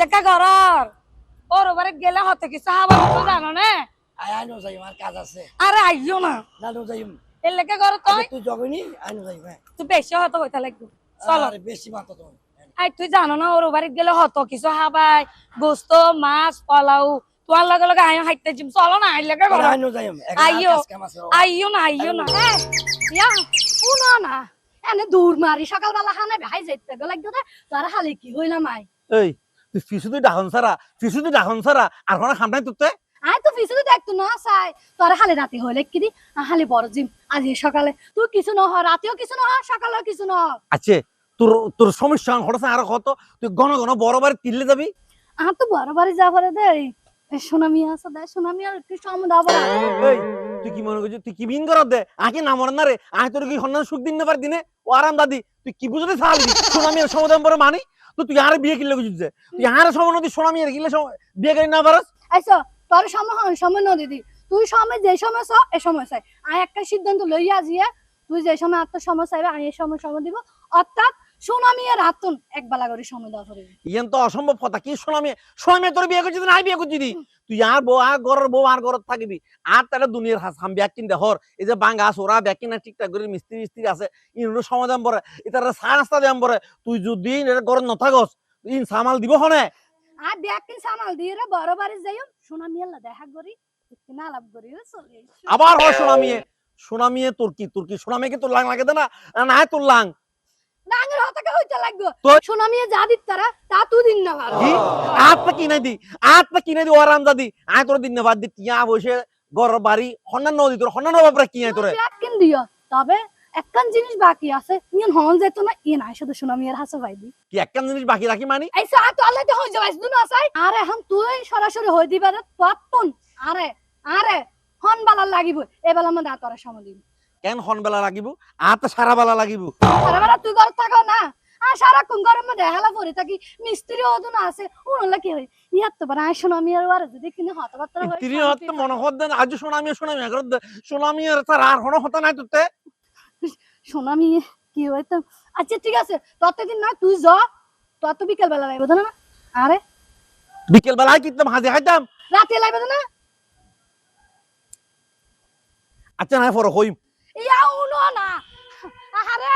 লেখা ঘরর। ওর ওবারে গেলে হতে কিছু হাবা তো জানো না? আয় আইনো যাই আমার কাজ আছে। আরে আইও না। না যাই এর লেখা ঘর তুই তুই জগনি? আইনো যাই তুই বেশি হতো হইতা লাগবে চলো। আরে বেশি মাত্র তো। আই তুই জানো না ওর বাড়িতে গেলে হতো কিছু হাবাই গোস্ত মাছ পোলাও। তোমার লগে লগে আইও হাইতে জিম চলো না আই লেখা ঘর। আইনো যাই আইও। আইও না আইও না। ইয়া শুনো না। এনে দূর মারি সকালবেলা খানে ভাই যাইতে গেলে লাগতো তোর হালে কি হইলাম আই এই তুই ফিসু তুই ডাহন সারা ফিসু তুই ডাহন সারা আর কোনো খাম নাই তোতে আই তো ফিসু দেখতো না চাই। তোর হালে রাতে হইলে কি দি হালে বড় জিম। আজ সকালে তুই কিছু নহ রাতেও কিছু নহ সকালেও কিছু নহ। আছে তোর তোর সমস্যা হঠাৎ আর কত? তুই ঘন ঘন বড় বাড়ি তিললে যাবি? আর তো বড় বাড়ি যা দে সোনামি আছে দে সোনামি আর একটু সম দাবো এই তুই কি মনে করছিস তুই কি বিন দে? আগে না মরার না রে আয় তোর কি সন্ধান সুখ দিন না পার দিনে? ও আরাম দাদি তুই কি বুঝতে চালি সোনামি আর সমদাম পরে মানি? তো তুই আর বিয়ে কিনলে বুঝছিস যে? তুই আর সময় নদী সোনামি আর কিনলে বিয়ে করি না পারস? আইসো তোর সময় সময় নদী দিদি তুই সময় যে সময় চ এ সময় চাই। আর একটা সিদ্ধান্ত লইয়া জিয়ে তুই যে সময় আত্ম সময় চাইবে, আমি এই সময় সময় দিব। অর্থাৎ সোনামি আর এক বেলা করে সময় দেওয়া ইয়ান তো অসম্ভব কথা। কি সোনামি? সোনামি তোর বিয়ে করছিস না বিয়ে করছিস তুই আর বউ আর ঘরের বউ আর ঘরত থাকিবি। আর তাহলে দুনিয়ার হর। এই যে বাঙ্গা সোরা ব্যাগ কিনা ঠিকঠাক করে মিস্ত্রি মিস্ত্রি আছে সমাধান পরে এটার দাম পরে তুই যদি এটা ঘরে নথাকস ইন সামাল দিব হনে? আর ব্যাগ কিন সামাল দিয়ে রে বড় বাড়ি যাইও। সোনামি আল্লাহ দেখা করি আলাপ করি চলে আবার হয় সোনামিয়ে। সোনামিয়ে তোর কি? তোর কি সোনামিয়ে তোর লাং লাগে না না তোর লাং। ডাঙের হতাকে হইতে লাগবে। তো- সোনামি যা দিত তারা তা তুই দিন না পারো কি? আত্মা কিনাই দি আত্মা কিনাই দি ওরাম দাদি আয় তোর দিন না বাদ দি টিয়া বসে ঘর বাড়ি হন্যান নদী তোর হন্যান বাপরা কি আয় তোরে? কিন দিও। তবে একখান জিনিস বাকি আছে ইন যেত না ইন আইসা তো সোনামি আর হাসা পাইবি কি একখান জিনিস বাকি রাখি মানি? এই সা তো আল্লাহ তো হই যাবাইস দুনো আসাই আরে এখন তুই সরাসরি হই দিবা রে আরে আরে হন বালা লাগিব। এ বেলা মধ্যে আতরা সময় দিবি কেন হন বেলা লাগিব? আত সারা বেলা লাগিব। সারা বেলা তুই ঘর থাকো না। আর কোন ঘরের মধ্যে হেলা পরে থাকি মিস্ত্রি অদুন আছে উনলা কি হয়? ইয়ার তো বারা সোনামি আর আর যদি কিনে হতবার্তা হয় তিনি হত মনে হত দেন আজ সোনামি সোনামি আগর সোনামি আর তার আর হন হতা নাই তোতে। সোনামি কি হইতো? আচ্ছা ঠিক আছে ততদিন না তুই যা তত বিকেল বেলা লাগবে না? আরে। বিকেল বেলায় কিনতাম হাজে খাইতাম রাতে লাগবে না? আচ্ছা না পরে হইম ইয়া উনো না আরে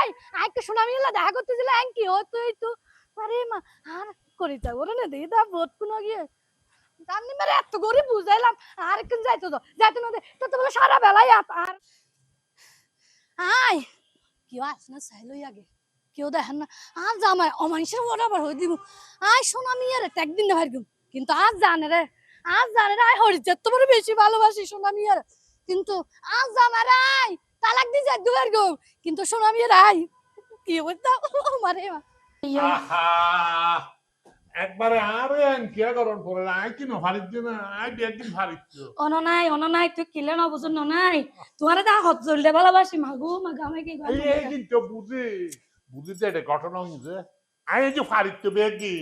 আইকে সোনামি হলা দেখা করতে দিলে আং কি হতো এই তো, আরে মা, আর করে যাও ওরে না দেই দা বোট কোন গিয়ে। জানি মেরে এত গরিব বুঝাইলাম, আর কোন যাইতো তো, যাইতো না তো তো সারা বেলাই আর আই কেউ আস না চাইলই আগে, কেউ দেখেন না, আর জামাই অমানুষের বড় আবার হয়ে দিব। আয় সোনামি আরে একদিন দেখার কিন্তু আজ জানে রে আজ জানে রে, আয় হরিচার তো বড় বেশি ভালোবাসি সোনামি আর, কিন্তু আজ জামাই আয়, তালাক দিয়ে যাই দুবার গো কিন্তু সোনামি আর, আয়। কি বলতো? মারে মা। আহা। একবারে আরে আনকিয়া করন পরে আই কি নফারিত দিন আই একদিন ফারিত অন নাই অন নাই তুই কিলে না বুঝুন নাই। তোমার দা হত জলদে ভালোবাসি মাগো মাগা আমি কি এই এই কিন্তু বুঝি বুঝিতে এটা ঘটনা হইছে আই যে ফারিত বেগি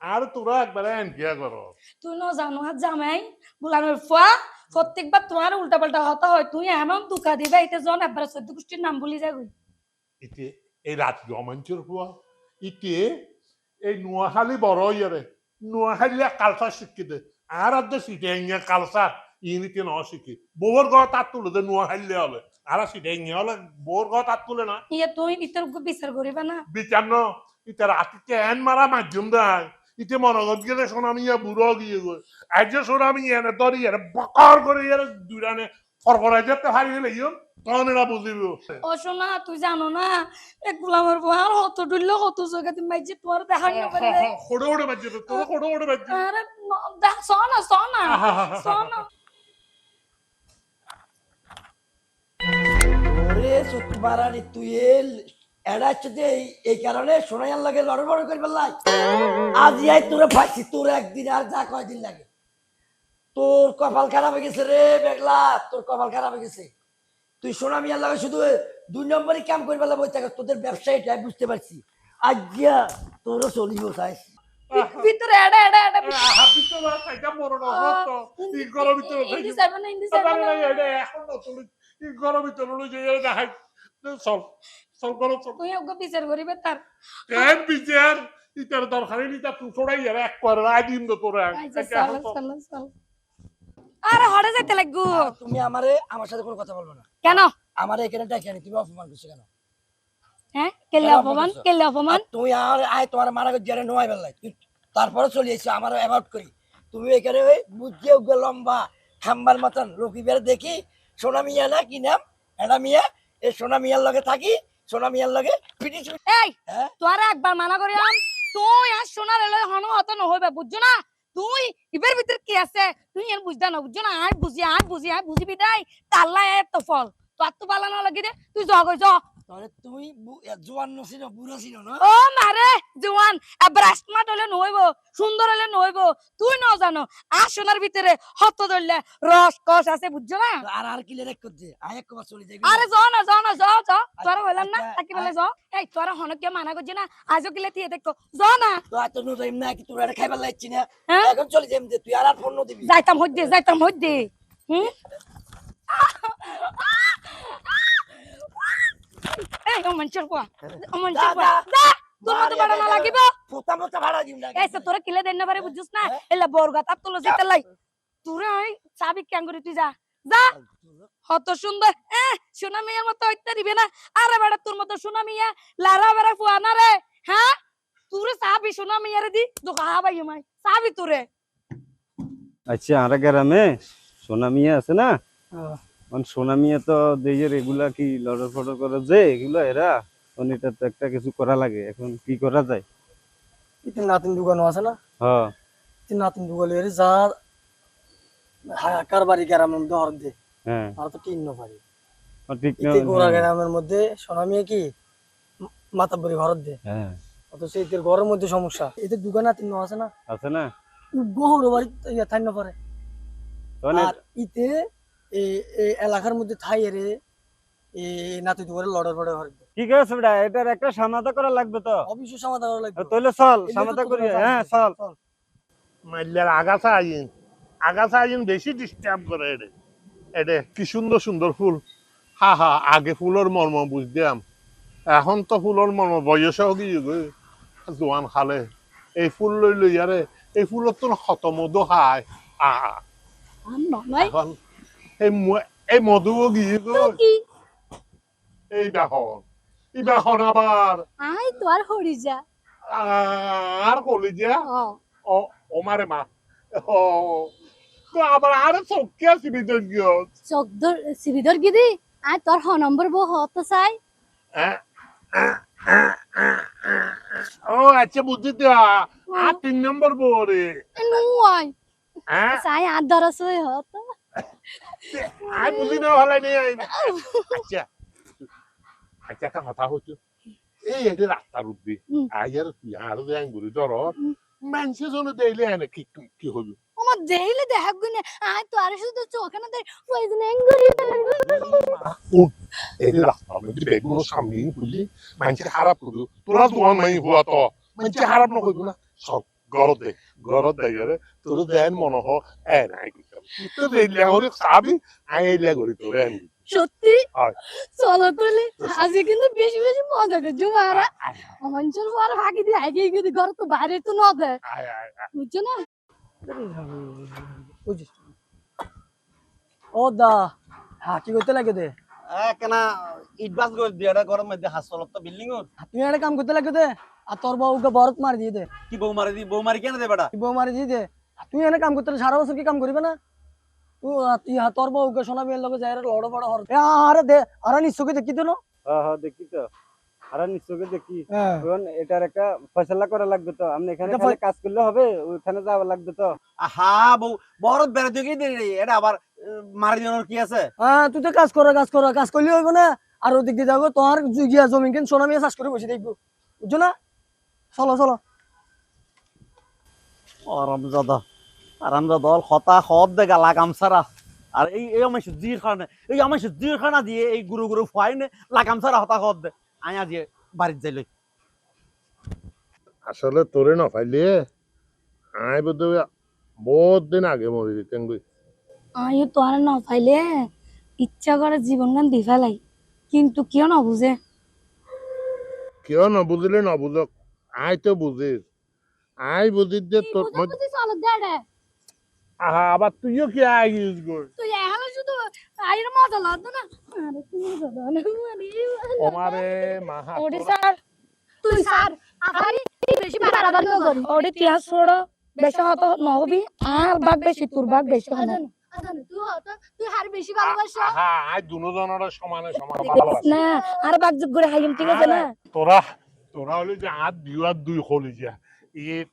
আর তোরা একবারে আনকিয়া কর তুই ন জানো হাত জামাই বুলানোর ফুয়া প্রত্যেকবার তোমার উল্টা পাল্টা হতা হয়। তুই এমন দুকা দিবে এটা জন একবার চোদ্দ গোষ্ঠীর নাম বলি যাবি। ইতে এই রাত্রি অমাঞ্চের হুয়া ইতে এই নোয়াখালী বড় ইয়ারে নোয়াখালী কালচার শিখি দে। আর আদ সিটে ইঙ্গা কালচার ইনিতে ন শিখি বউর ঘর তার তুলে দে নোয়াখালী হলে। আর সিটে ইঙ্গা হলে বউর ঘর তার তুলে না? ইয়ে তুই ইতর বিচার করিবা না? বিচান্ন ইতে রাতিতে এন মারা মাধ্যম দেয় ইতে মনগত গেলে সোনামিয়া বুড়ো গিয়ে গো। আজ সোনামি এনে ধরি এনে বকর করে এনে দুরানে ফরফরাই যেতে হারিয়ে ইয়ন তখন এরা বুঝিব ও শোনা তুই জানো না এক গোলামের হত ডুললে হত জায়গা তুমি মাইজি তোমার দেখা না পারে খড়ে ওড়ে বাজছে তোর খড়ে বাজছে আরে সনা সনা সনা ওরে তুই এল এই কারণে সোনাইয়ার লাগে লড় বড় করে ফেললাই আজ তোরে ফাইছি তোর একদিন আর যা কয়দিন লাগে। তোর কপাল খারাপ হয়ে গেছে রে বেগলা তোর কপাল খারাপ হয়ে গেছে। তুই সোনা মিয়ার লাগে শুধু দুই নম্বরই কাম করে ফেলা বই থাকে তোদের ব্যবসায়ীটা বুঝতে পারছি। আজ গিয়া তোরও চলিব চাইছি ভিতরে এডা এডা এডা হাতি তো না মরণ হতো। ই ঘরের ভিতরে ইন্দি যাবে না ইন্দি যাবে না না এখন না ই ঘরের ভিতরে লই যাই দেখাই। চল চল করো চল। তুই বিচার করিবে তার। কেন বিচার? ইতার তুই ছড়াই ইয়ারে এক করে রায় দিন তো তোরা আচ্ছা চলো চলো। চলো আরে হড়ে যাইতে তুমি আমারে আমার সাথে কোনো কথা বলব না। কেন? আমার এখানে আনি তুমি অপমান করছ কেন? হ্যাঁ? কেলে অপমান? কেলে অপমান? তুমি আর আয় তোমার মারা জেরে নোয়াই বেলায়। তারপরে চলে এসছো আমার অ্যাভয়েড করি। তুমি এখানে ওই বুঝিয়ে উগে লম্বা খাম্বার মতন রকি বের দেখি সোনা মিয়া না কি নাম? এটা মিয়া? এই সোনা মিয়ার লগে থাকি সোনা মিয়ার লগে পিটি এই হ্যাঁ? তোরা একবার মানা করিলাম তুই আর সোনার এলো হন হত নহইবে বুঝছ না? তুই ইবের ভিতর কি আছে? তুই এর বুঝদা না, বুঝছ না? আয় বুঝি আয় বুঝি, আয় বুঝিবি তাই তাল্লা এত ফল। তোর তো পালানো লাগি দে তুই জগ তাহলে তুমি জোয়ান নছিল বুড়ো ছিল না? ও মারে জোয়ান এবার স্মার্ট হলে নহইব সুন্দর হলে নহইব তুই ন জানো আর সোনার ভিতরে হত ধরলে রস কস আছে বুঝছ না? আর আর কি লেখ করছে? আয় এক চলে যাবি আরে জ না জ না জ জ তোরা হইলাম না? বলে জ এই তোরা হনকে মানা করছি না? আজও কিলে দিয়ে দেখো জ না। তো এত নো টাইম না কি তোর খাইবার লাগছি না? হ্যাঁ? এখন চলে যাইম যে তুই আর আর ফোন দিবি। যাইতাম হইতে যাইতাম হইতে। হুম? এই ও মঞ্চর কোয়া। যা তোর মতো বড় না লাগিব। পোতা মোতা ভাড়া দিম না এই সে তোরা কিলে দেন না পারে বুঝছিস না? হ্যাঁ? এলা বরগা তার তোলো যেতে লাই। তোরে ওই চাবি কেন করে তুই যা। যা। কত সুন্দর এ সোনা মিয়ার মতো হইতে দিবে না। আরে বেটা তোর মতো সোনা মিয়া লারা বেড়া ফুয়া না রে। হ্যাঁ? তোরে চাবি সোনা মিয়ারে দি দোকা হাবাই মাই। চাবি তোরে। আচ্ছা আর গ্রামে সোনা মিয়া আছে না? মানে সোনা মিয়া তো দেশের এগুলা কি লড়র ফড়র করে যে এগুলো এরা মানে এটা তো একটা কিছু করা লাগে। এখন কি করা যায়? ইতিন নাতিন দোকানও আছে না? হ্যাঁ। ইতিন নাতিন দোকান এর যা হাকার বাড়ি গ্রামের মধ্যে দে। হ্যাঁ। আর তো তিন পারি ঠিক না ইতে গ্রামের মধ্যে সোনামিয়া কি মাথা বড়ি ঘরত দে। হ্যাঁ। অথচ এদের ঘরের মধ্যে সমস্যা। এদের দোকান নাতিন আছে না? আছে না? গহর বাড়ি পারে। আর ইতে এই এই এলাকার মধ্যে থাই এরে নাতি দোকানে লড়ার পড়ে ঘর দে কি করেছে বেটা এটার একটা সমাধা করা লাগবে তো। অবশ্য সমাধান করা লাগবে। তাহলে চল এলে তো সমাধা করি হ্যাঁ চল। মাইলার আগাছা আইন আগাছা আইন বেশি ডিস্টার্ব করে এডে এডে কি সুন্দর সুন্দর ফুল। হা হা আগে ফুলের মর্ম বুঝতাম এখন তো ফুলের মর্ম বয়স গিয়ে গো। জোয়ান খালে এই ফুল লই লই আরে এই ফুলত তো শত মধু খায় আ আর নয়। এখন এই এই মধুও গিয়ে এই দেখুন এই দেখুন আবার আই তো আর হরি যা আর ও ও ও মা ও তো আবার আরে আসি ভিতর গিয়ে চোখ ধর গিদি আই তোর হ নম্বর বউ হত চাই ও আচ্ছা বুঝছি তো আর তিন নম্বর বোরে নুয়াই হ্যাঁ চাই আর দরস হত আই বুঝি না ভালো নেই আচ্ছা। আচ্ছা একটা কথা হচ্ছে এই এটি রাস্তার হুম। আইয়ার তুই আর দেন ঘুরি ধর মানুষে জন্য এনে কি কি হইব আমার দেইলে দেখ গুনে আই তো আর শুধু চোখে না দেই। ওইদিন এঙ্গরি এই রাস্তা মধ্যে বেগুনো সামনে খুলি মানুষে খারাপ করব তোরা তোমার মাই হওয়া তো। মানুষে খারাপ না করব না। সব দে গেলে তোর দেন মনে হ এ নাই করতাম তো দেইলে করে সাবি আইলে করি তোর এন সত্যি। চলো তুলি আজকে কিন্তু বেশি বেশি মজা করছ মারা আমার চল আর ভাগি দিয়ে আগে গিয়ে ঘর তো বাইরে তো না দেয় আয় আয় আয়। বুঝছ না? বুঝিস ও দা হ্যাঁ কি করতে লাগে দে? কেনা ইট বাস করে দিয়ে গরম মধ্যে হাসপাতাল তো বিল্ডিং তুই একটা কাম করতে লাগে দে। আর তোর বউকে বরত মারি দিয়ে দে। কি বউ মারি দি বউ মারি কেন দে বেটা? বউ মারি দিয়ে দে। তুই এনে কাম করতে সারা বছর কি কাম করবে না? তুই তোর বউকে সোনা বিয়ের লোকে যাই লড় বড় হর। আরে দে আরে দেখি তো না? হ্যাঁ হ্যাঁ দেখি তো। আর নিশ্চয়ই দেখি? হ্যাঁ। এটার একটা ফয়সালা করা লাগবে তো। আপনি এখানে খালি কাজ করলে হবে যাওয়া লাগবে তো। আহা বউ বড় বেড়ে দিয়ে দে এটা আবার মারি কি আছে? হ্যাঁ তুই তো কাজ কর কাজ কর কাজ করলে না। আর ওদিক দিয়ে যাব তোর গিয়া জমি কিন সোনা মিয়া চাষ করে বসে দেখব বুঝছ না? চলো চলো। আরামজাদা আরামজাদা অল হতা হদ দে গালা গামছারা আর এই এই আমার জির খানে এই আমার জির খানা দিয়ে এই গুরু গুরু ফাইনে লাগামছারা হতা হদ দে আয়া দিয়ে বাড়িতে যাইলই আসলে তোরে না পাইলে আই বোধ বহুত দিন আগে মরে দিতেন গই আয়ো তোর না পাইলে ইচ্ছা করে জীবন গান দি ফেলাই কিন্তু কেউ না বুঝে কিয় নবুজিলে নবুজক? আই তো বুঝিস আই বুঝি যে তোর আহা আবার তুইও কি আই ইউজ কর তুই এখন শুধু আইর মজা লাগতো না আরে তুমি মজা দাও না আরে ওমারে মাহা ওডি স্যার তুই স্যার আরে বেশি বাড়াবাড়ি করি ওডি তিয়াস ছোড় বেশি হত নহবি আর বাঘ বেশি তোর বাঘ বেশি হন আজান আজান তুই হতো তুই হার বেশি ভালোবাসো আহা আই দুজনের সমানে সমান ভালোবাসি বাঘ যোগ করে হাইম ঠিক আছে না তোরা তোরা হলো যে আট দুই আর দুই কলিজা এই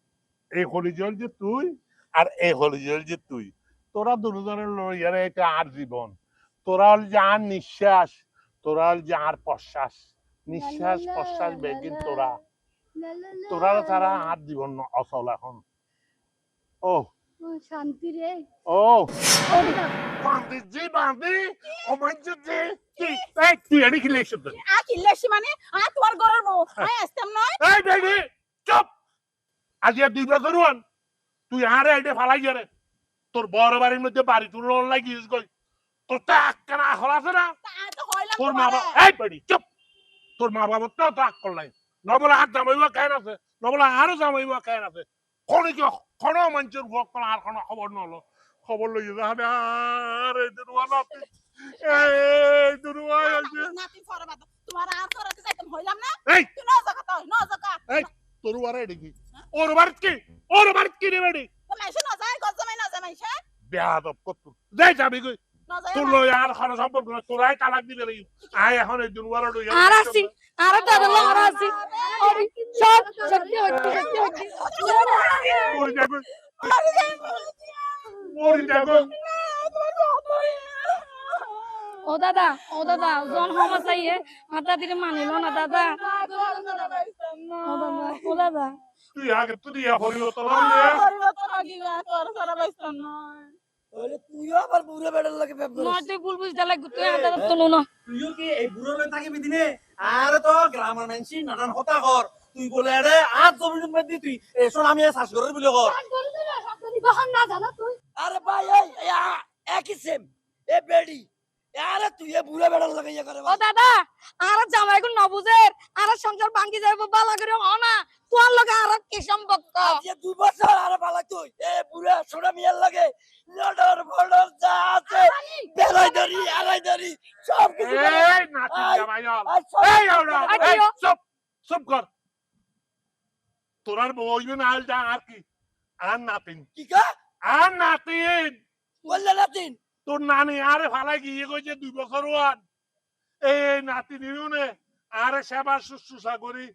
এই কলিজা হল যে তুই আর এই কলিজা হল যে তুই। তোরা দুজনের লইয়ারে এটা আর জীবন। তোরা হল যে আর নিঃশ্বাস তোরা হল যে আর প্রশ্বাস। নিঃশ্বাস প্রশ্বাস বেগিন তোরা। তোরা ছাড়া আর জীবন অচল এখন। ও, শান্তি রে। ও। বান্ধি জি বান্ধি অমাঞ্জ জি। কি? এই তুই এডি কি লেখছ তুই আ কি লেসি মানে? আ তোমার ঘরের বউ। আ আসতাম নয় এই বেবি চুপ। আজ আর তুই আরে ফালাই যারে তোর বড় বাড়ির মধ্যে বাড়ি তুই লোন লাগিস গই তোর তো একখানা আখল আছে না? তোর মা বাবা এই বেড়ি চুপ। তোর মা বাবা তো তো আকল নাই। নবলা হাত জামাইবা কেন আছে। নবলা আরও জামাইবা কেন আছে। কোন কি কোন মানুষের ভোগ করা আর কোনো খবর নলো। খবর লই যাবে আর এই দুয়া নাতি। এই আছে নাতি ফরবাদ তোমার আর ফরাতে যাইতাম হইলাম না? এই। তুই ন জায়গা তো ন এই তোর বারে দেখি ওর বাড়িত কি? ওর বাড়িত কি রে বেড়ি? তো মাইছে ন যায় গজ জামাই ন যায় মাইছে বেয়াদব কত যাই যাবি কই? তোর লই আর খানা সম্পর্ক না তোরাই তালাক দিবে রে আয় এখন এই দুনুয়ার লই আর আসি আর দাদা আর আসি সব সত্যি হচ্ছে সত্যি হচ্ছে ওর দেখো ওর দেখো ও দাদা ও দাদা জন হমা চাইয়ে মাথা দিলে মানিল না দাদা ও দাদা ও দাদা তুই আগে তুই সারা নয় তুইও আবার বুড়ে বেড়ার লাগে তুই তো নো তুইও কি এই বুড়ো থাকিবি দিনে? আরে তো গ্রামের মানসি নানান কথা কর। তুই বলে আরে আজ জমিন মধ্যে তুই। এসো আমি শ্বাস করে। বলে? কর বহন না জানো তুই? আরে ভাই এই এই একই সেম এ বেডি। আরে তুই এ বুড়ে বেড়ার লাগে ইয়ে করে ও দাদা আর জামাই গুণ নবুজের আর সংসার ভাঙ্গি যাইব বালা করে হ না। তোর লগে আর কি সম্পর্ক? আজকে দুই বছর আরে পালা তুই। এ বুড়ে সোনা মিয়ার লাগে লডর ফডর যা আছে বেড়াই ধরি আড়াই ধরি সব কিছু এই নাতি আই- জামাই হল আর সব এই ওরা এই চুপ চুপ কর। তোরার বউ হইবে না আল যা আর কি? আর নাতিন। কি কা আর নাতিন। বললে নাতিন? তোর নানি আরে ফালাই গিয়ে কইছে দুই বছর ওয়ান। এই নাতি নিউনে আরে সেবা শুশ্রূষা করি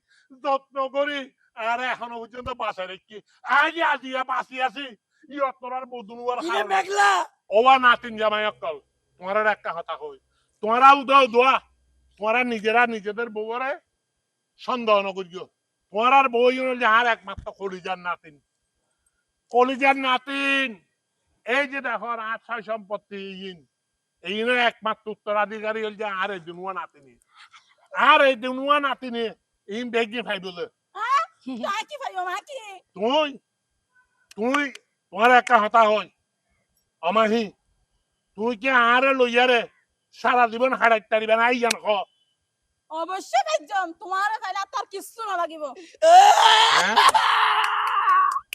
যত্ন করি। আরে এখনও পর্যন্ত বাসায় রেখি আজ আজিয়া বাঁচি আছি ইয়ত তোরার বদুনুয়ার মেঘলা? ওয়া নাতিন জামাই অকল তোমার একটা কথা কই। তোমরা উদাও দোয়া তোমরা নিজেরা নিজেদের বউরে সন্দেহ ন করিও তোমার বউ যে আর একমাত্র কলিজার নাতিন। কলিজার নাতিন এই যে দেখো আট ছয় সম্পত্তি ইন। এই একমাত্র উত্তরাধিকারী হল যে আর এই দুনুয়া নাতিনি। আর এই দুনুয়া নাতিনি ইন বেগি ফাই বলে কি তুই তুই তোমার একটা হতা হয় অমাহি তুই কি আরে লইয়ারে সারা জীবন হারাই তারিবে না? আইয়ান খ অবশ্যই বেজম তোমার খাইলে আর কিচ্ছু না লাগিব হ্যাঁ?